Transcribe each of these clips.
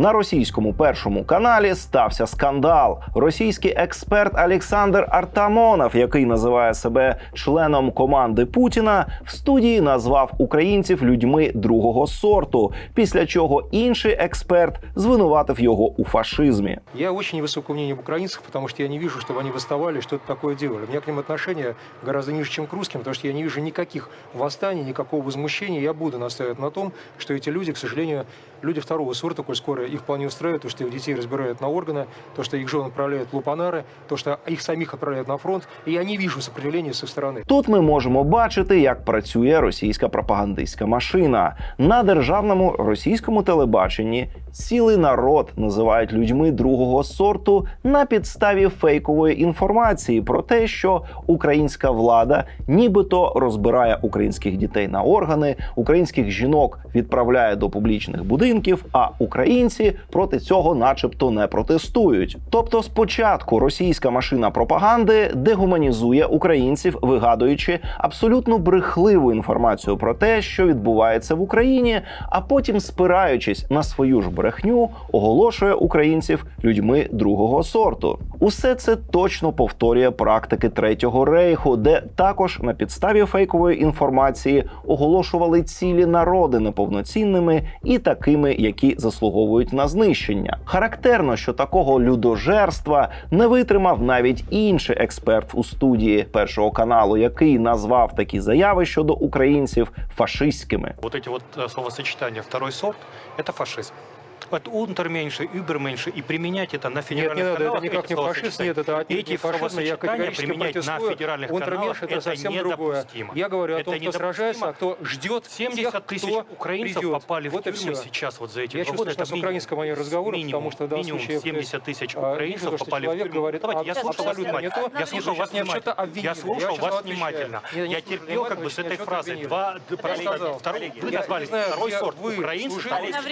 На російському першому каналі стався скандал. Російський експерт Олександр Артамонов, який називає себе членом команди Путіна, в студії назвав українців людьми другого сорту. Після чого інший експерт звинуватив його у фашизмі. Я очень невысокого мнения об украинцах, потому что я не вижу, чтобы они восставали, что-то такое делали. У меня к ним отношение гораздо ниже, чем к русским, потому что я не вижу никаких восстаний, никакого возмущения. Я буду настаивать на том, что эти люди, к сожалению, люди второго сорта, коль скоро их вполне устраивает, то, что их детей разбирают на органы, то, что их жен отправляют в лупанары, то, что их самих отправляют на фронт. И я не вижу сопротивления с их стороны. Тут ми можемо бачити, як працює російська пропагандистська машина на державному російському телебаченні. Цілий народ називають людьми другого сорту на підставі фейкової інформації про те, що українська влада нібито розбирає українських дітей на органи, українських жінок відправляє до публічних будинків, а українці проти цього, начебто, не протестують. Тобто, спочатку російська машина пропаганди дегуманізує українців, вигадуючи абсолютно брехливу інформацію про те, що відбувається в Україні, а потім, спираючись на свою ж брехню, оголошує українців людьми другого сорту. Усе це точно повторює практики третього рейху, де також на підставі фейкової інформації оголошували цілі народи неповноцінними і такими, які заслуговують на знищення. Характерно, що такого людожерства не витримав навіть інший експерт у студії першого каналу, який назвав такі заяви щодо українців фашистськими. Вот эти вот э, словосочетания «второй сорт» — это фашизм. от унтер меньше, юбер меньше, и применять это на федеральных нет, не каналах. Надо, это никак не фашист, нет, это отнюдь эти не фашизм, я категорически применять протестую. на федеральных унтер каналах, это, это совсем другое. Я говорю о том, это кто сражается, а кто ждет 70 тех, тысяч кто украинцев придет. попали вот в тюрьмы сейчас вот за эти я два года. Я чувствую, что с украинского моего минимум, потому что в данном минимум 70 тысяч а, украинцев попали в тюрьму. Говорит, Давайте, «А, я слушал вас внимательно. Я слушал вас внимательно. Я слушал вас внимательно. Я терпел как бы с этой фразой. Два параллельных. Вы назвали второй сорт украинцев.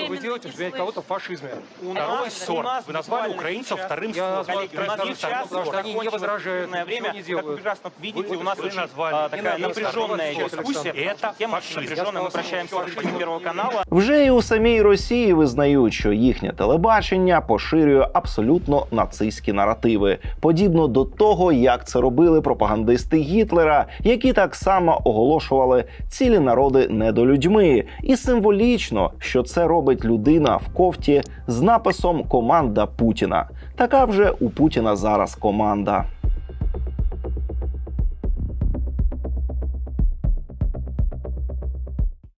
Вы делаете, кого-то в фашизме. У Второй нас- сорт. у нас Вы назвали буквально украинцев сейчас- вторым Я сортом. назвал Коллеги, у нас вторым сейчас сортом, потому что они не закончилось возражают, эфирное ничего время. не Как делают. вы прекрасно видите, Вы- у нас вы очень назвали. а, Не такая надо напряженная сказать, дискуссия. Александр. Это тема фашизм. напряженная. Мы прощаемся с эфиром Первого канала. Вже і у самій Росії визнають, що їхнє телебачення поширює абсолютно нацистські наративи, подібно до того, як це робили пропагандисти Гітлера, які так само оголошували цілі народи недолюдьми. І символічно, що це робить людина в кофті з написом Команда Путіна. Така вже у Путіна зараз команда.